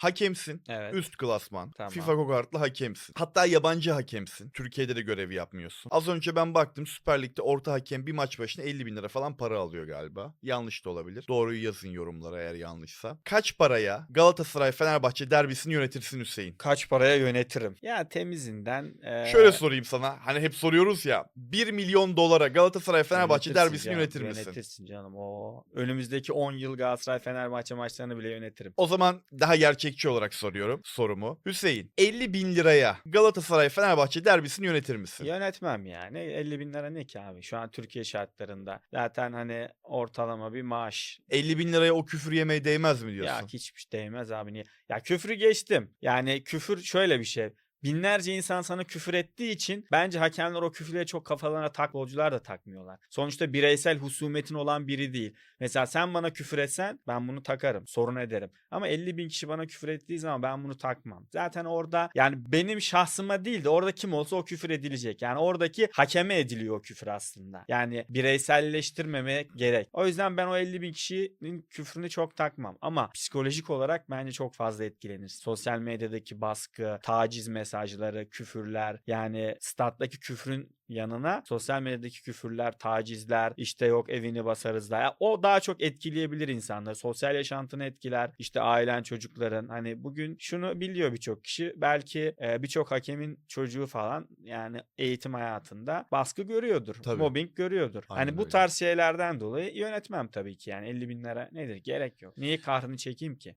Hakemsin. Evet. Üst klasman. Tamam. FIFA Gokart'lı hakemsin. Hatta yabancı hakemsin. Türkiye'de de görevi yapmıyorsun. Az önce ben baktım Süper Lig'de orta hakem bir maç başına 50 bin lira falan para alıyor galiba. Yanlış da olabilir. Doğruyu yazın yorumlara eğer yanlışsa. Kaç paraya Galatasaray Fenerbahçe derbisini yönetirsin Hüseyin? Kaç paraya yönetirim? Ya temizinden. eee, Şöyle sorayım sana. Hani hep soruyoruz ya. 1 milyon dolara Galatasaray Fenerbahçe yönetirsin derbisini canım, yönetir misin? Yönetirsin canım. O önümüzdeki 10 yıl Galatasaray Fenerbahçe maçlarını bile yönetirim. O zaman daha gerçekçi olarak soruyorum sorumu. Hüseyin 50 bin liraya Galatasaray Fenerbahçe derbisini yönetir misin? Yönetmem yani. 50 bin lira ne ki abi? Şu an Türkiye şartlarında. Zaten hani ortalama bir maaş. 50 bin liraya o küfür yemeye değmez mi diyorsun? Ya hiçbir şey değmez abi niye? Ya küfrü geçtim. Yani küfür şöyle bir şey. Binlerce insan sana küfür ettiği için bence hakemler o küfürleri çok kafalarına tak, futbolcular da takmıyorlar. Sonuçta bireysel husumetin olan biri değil. Mesela sen bana küfür etsen ben bunu takarım, sorun ederim. Ama 50 bin kişi bana küfür ettiği zaman ben bunu takmam. Zaten orada yani benim şahsıma değil de orada kim olsa o küfür edilecek. Yani oradaki hakeme ediliyor o küfür aslında. Yani bireyselleştirmeme gerek. O yüzden ben o 50 bin kişinin küfrünü çok takmam. Ama psikolojik olarak bence çok fazla etkilenir. Sosyal medyadaki baskı, taciz mesajları, küfürler yani stat'taki küfrün yanına sosyal medyadaki küfürler, tacizler, işte yok evini basarız da. Ya o daha çok etkileyebilir insanları. Sosyal yaşantını etkiler. İşte ailen, çocukların. Hani bugün şunu biliyor birçok kişi. Belki e, birçok hakemin çocuğu falan yani eğitim hayatında baskı görüyordur. Tabii. Mobbing görüyordur. Aynen hani bu öyle. tarz şeylerden dolayı yönetmem tabii ki yani 50 bin lira nedir gerek yok. Niye kahrını çekeyim ki?